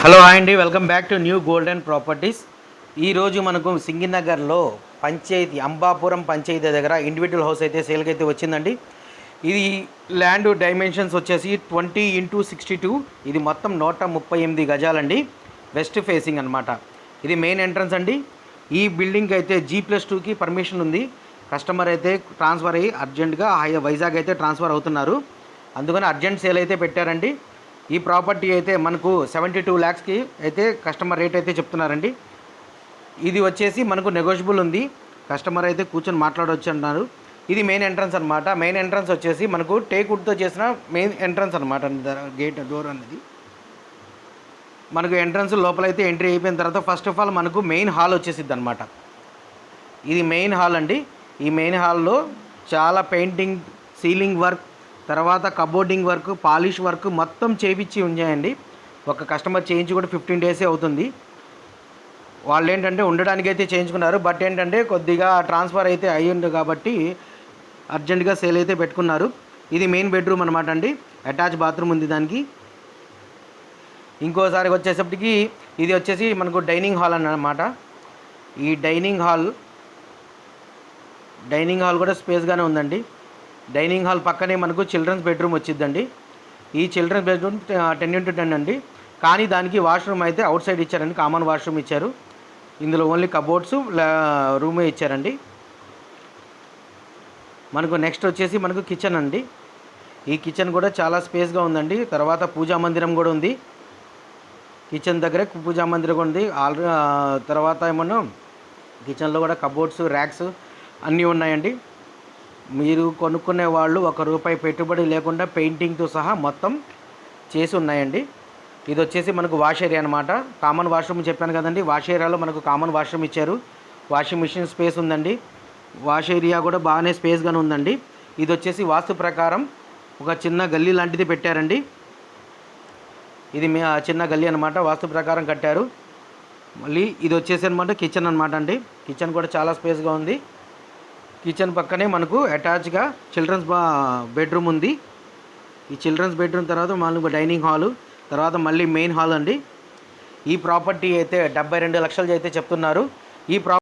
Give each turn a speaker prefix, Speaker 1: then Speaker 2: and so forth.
Speaker 1: Hello hi అండి. Welcome back to new golden properties. ఈరోజు మనకు సింగినగర్లో పంచాయతీ అంబాపురం పంచాయతీ దగ్గర ఇండివిజువల్ హౌస్ అయితే సేల్కి అయితే వచ్చిందండి. ఇది ల్యాండ్ డైమెన్షన్స్ వచ్చేసి ట్వంటీ ఇంటూ సిక్స్టీ టూ ఇది మొత్తం నూట ముప్పై ఎనిమిది గజాలండి. వెస్ట్ ఫేసింగ్ అనమాట ఇది మెయిన్ ఎంట్రన్స్ అండి. ఈ బిల్డింగ్ అయితే జీ ప్లస్ టూకి పర్మిషన్ ఉంది. కస్టమర్ అయితే ట్రాన్స్ఫర్ అయ్యి అర్జెంటుగా హై- వైజాగ్ అయితే ట్రాన్స్ఫర్ అవుతున్నారు. అందుకని అర్జెంట్ సేల్ అయితే పెట్టారండి. ఈ ప్రాపర్టీ అయితే మనకు సెవెంటీ టూ ల్యాక్స్కి అయితే కస్టమర్ రేట్ అయితే చెప్తున్నారండి. ఇది వచ్చేసి మనకు నెగోషియబుల్ ఉంది. కస్టమర్ అయితే కూర్చొని మాట్లాడవచ్చు అన్నారు. ఇది మెయిన్ ఎంట్రన్స్ అనమాట మెయిన్ ఎంట్రన్స్ వచ్చేసి మనకు టేక్వుడ్తో చేసిన మెయిన్ ఎంట్రన్స్ అనమాట గేట్ డోర్ అనేది. మనకు ఎంట్రన్స్ లోపలైతే ఎంట్రీ అయిపోయిన తర్వాత ఫస్ట్ ఆఫ్ ఆల్ మనకు మెయిన్ హాల్ వచ్చేసిద్ది అనమాట ఇది మెయిన్ హాల్ అండి. ఈ మెయిన్ హాల్లో చాలా పెయింటింగ్ సీలింగ్ వర్క్ తర్వాత కబోర్డింగ్ వర్క్ పాలిష్ వర్క్ మొత్తం చేపించి ఉంచాయండి. ఒక కస్టమర్ చేయించి కూడా ఫిఫ్టీన్ డేసే అవుతుంది. వాళ్ళు ఏంటంటే ఉండడానికి అయితే చేయించుకున్నారు. బట్ ఏంటంటే కొద్దిగా ట్రాన్స్ఫర్ అయితే అయ్యింది కాబట్టి అర్జెంటుగా సేల్ అయితే పెట్టుకున్నారు. ఇది మెయిన్ బెడ్రూమ్ అనమాట అండి. అటాచ్ బాత్రూమ్ ఉంది దానికి. ఇంకోసారి వచ్చేసప్పటికి ఇది వచ్చేసి మనకు డైనింగ్ హాల్ అన్నమాట. ఈ డైనింగ్ హాల్ డైనింగ్ హాల్ కూడా స్పేస్గానే ఉందండి. డైనింగ్ హాల్ పక్కనే మనకు చిల్డ్రన్స్ బెడ్రూమ్ వచ్చిందండి ఈ children's bedroom ten into ten అండి. కానీ దానికి వాష్రూమ్ అయితే అవుట్ సైడ్ ఇచ్చారండి కామన్ వాష్రూమ్ ఇచ్చారు. ఇందులో ఓన్లీ కబోర్డ్స్ రూమే ఇచ్చారండి. మనకు నెక్స్ట్ వచ్చేసి మనకు కిచెన్ అండి. ఈ కిచెన్ కూడా చాలా స్పేస్గా ఉందండి. తర్వాత పూజా మందిరం కూడా ఉంది. కిచెన్ దగ్గరే పూజా మందిరం కూడా ఉంది. ఆల్రెడీ తర్వాత ఏమన్నా కిచెన్లో కూడా కబోర్డ్స్ ర్యాక్స్ అన్నీ ఉన్నాయండి. మీరు కొనుక్కునే వాళ్ళు ఒక రూపాయి పెట్టుబడి లేకుండా పెయింటింగ్తో సహా మొత్తం చేసి ఉన్నాయండి. ఇది వచ్చేసి మనకు వాష్ ఏరియా అనమాట కామన్ వాష్రూమ్ చెప్పాను కదండి. వాష్ ఏరియాలో మనకు కామన్ వాష్రూమ్ ఇచ్చారు. వాషింగ్ మిషన్ స్పేస్ ఉందండి. వాష్ ఏరియా కూడా బాగానే స్పేస్గానే ఉందండి. ఇది వచ్చేసి వాస్తు ప్రకారం ఒక చిన్న గల్లీ లాంటిది పెట్టారండి. ఇది మీ ఆ చిన్న గల్లీ అనమాట వాస్తు ప్రకారం కట్టారు. మళ్ళీ ఇది వచ్చేసి అనమాట కిచెన్ అనమాట అండి. కిచెన్ కూడా చాలా స్పేస్గా ఉంది. కిచెన్ పక్కనే మనకు అటాచ్గా చిల్డ్రన్స్ బా బెడ్రూమ్ ఉంది. ఈ చిల్డ్రన్స్ బెడ్రూమ్ తర్వాత మనకు డైనింగ్ హాలు తర్వాత మళ్ళీ మెయిన్ హాల్ అండి. ఈ ప్రాపర్టీ అయితే డెబ్బై రెండు లక్షలు అయితే చెప్తున్నారు. ఈ ప్రా